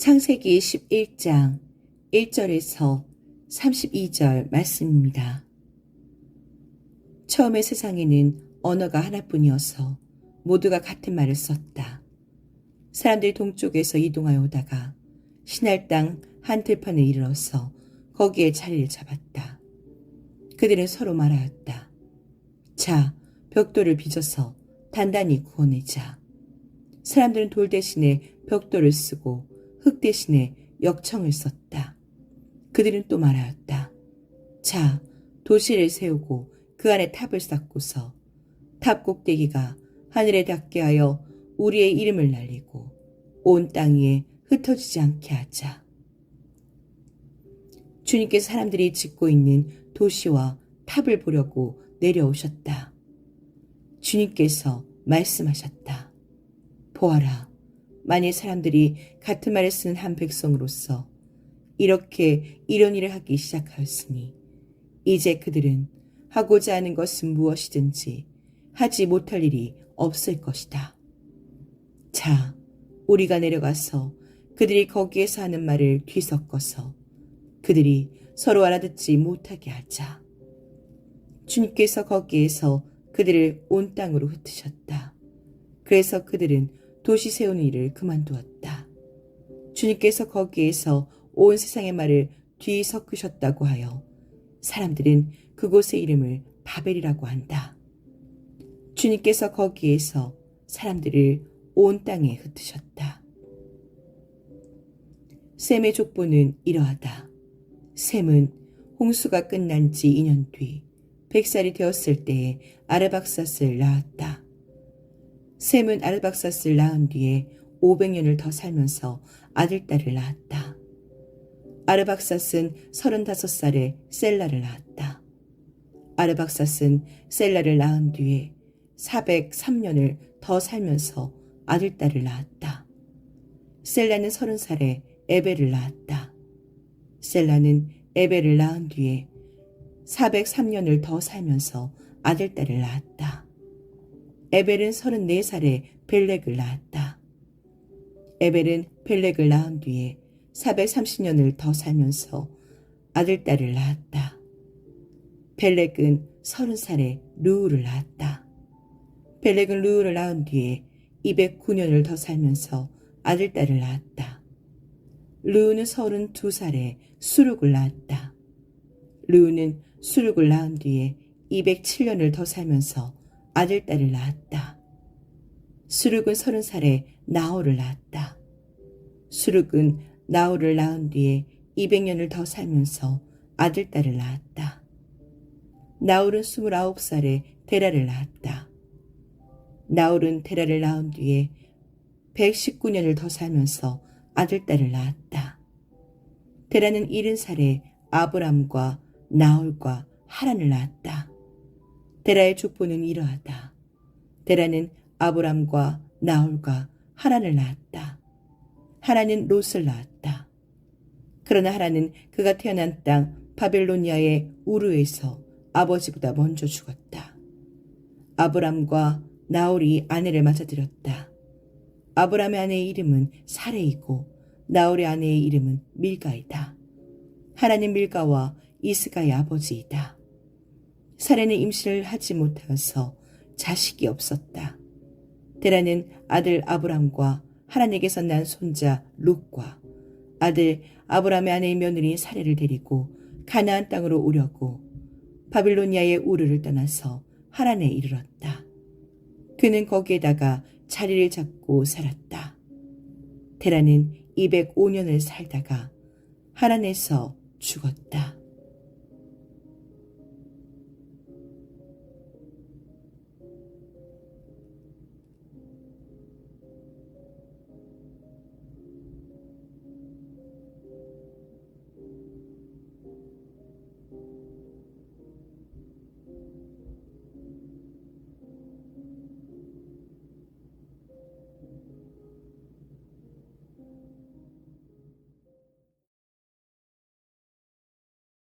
창세기 11장 1절에서 32절 말씀입니다. 처음에 세상에는 언어가 하나뿐이어서 모두가 같은 말을 썼다. 사람들이 동쪽에서 이동하여 오다가 신할 땅한 들판에 이르러서 거기에 자리를 잡았다. 그들은 서로 말하였다. 자, 벽돌을 빚어서 단단히 구워내자. 사람들은 돌 대신에 벽돌을 쓰고 흙 대신에 역청을 썼다. 그들은 또 말하였다. 자, 도시를 세우고 그 안에 탑을 쌓고서 탑 꼭대기가 하늘에 닿게 하여 우리의 이름을 날리고 온 땅 위에 흩어지지 않게 하자. 주님께서 사람들이 짓고 있는 도시와 탑을 보려고 내려오셨다. 주님께서 말씀하셨다. 보아라. 만일 사람들이 같은 말을 쓰는 한 백성으로서 이렇게 이런 일을 하기 시작하였으니 이제 그들은 하고자 하는 것은 무엇이든지 하지 못할 일이 없을 것이다. 자, 우리가 내려가서 그들이 거기에서 하는 말을 뒤섞어서 그들이 서로 알아듣지 못하게 하자. 주님께서 거기에서 그들을 온 땅으로 흩으셨다. 그래서 그들은 도시 세우는 일을 그만두었다. 주님께서 거기에서 온 세상의 말을 뒤섞으셨다고 하여 사람들은 그곳의 이름을 바벨이라고 한다. 주님께서 거기에서 사람들을 온 땅에 흩으셨다. 셈의 족보는 이러하다. 셈은 홍수가 끝난 지 2년 뒤 백살이 되었을 때에 아르박삿을 낳았다. 셈은 아르박삿을 낳은 뒤에 500년을 더 살면서 아들, 딸을 낳았다. 아르박삿은 35살에 셀라를 낳았다. 아르박삿은 셀라를 낳은 뒤에 403년을 더 살면서 아들, 딸을 낳았다. 셀라는 30살에 에벨을 낳았다. 셀라는 에벨을 낳은 뒤에 403년을 더 살면서 아들, 딸을 낳았다. 에벨은 34살에 벨렉을 낳았다. 에벨은 벨렉을 낳은 뒤에 430년을 더 살면서 아들, 딸을 낳았다. 벨렉은 30살에 루우를 낳았다. 벨렉은 루우를 낳은 뒤에 209년을 더 살면서 아들, 딸을 낳았다. 루우는 32살에 수룩을 낳았다. 루우는 수룩을 낳은 뒤에 207년을 더 살면서 아들, 딸을 낳았다. 수룩은 30살에 나홀을 낳았다. 수룩은 나홀을 낳은 뒤에 200년을 더 살면서 아들, 딸을 낳았다. 나홀은 29살에 데라를 낳았다. 나홀은 데라를 낳은 뒤에 119년을 더 살면서 아들, 딸을 낳았다. 데라는 70살에 아브람과 나홀과 하란을 낳았다. 데라의 족보는 이러하다. 데라는 아브람과 나홀과 하란을 낳았다. 하란은 롯을 낳았다. 그러나 하란은 그가 태어난 땅 바벨로니아의 우르에서 아버지보다 먼저 죽었다. 아브람과 나홀이 아내를 맞아들였다. 아브람의 아내의 이름은 사레이고 나홀의 아내의 이름은 밀가이다. 하나님 밀가와 이스가의 아버지이다. 사레는 임신을 하지 못하여서 자식이 없었다. 데라는 아들 아브람과 하나님께서 난 손자 룩과 아들 아브람의 아내의 며느리 사레를 데리고 가나안 땅으로 오려고 바빌로니아의 우르를 떠나서 하란에 이르렀다. 그는 거기에다가 자리를 잡고 살았다. 테라는 205년을 살다가 하란에서 죽었다.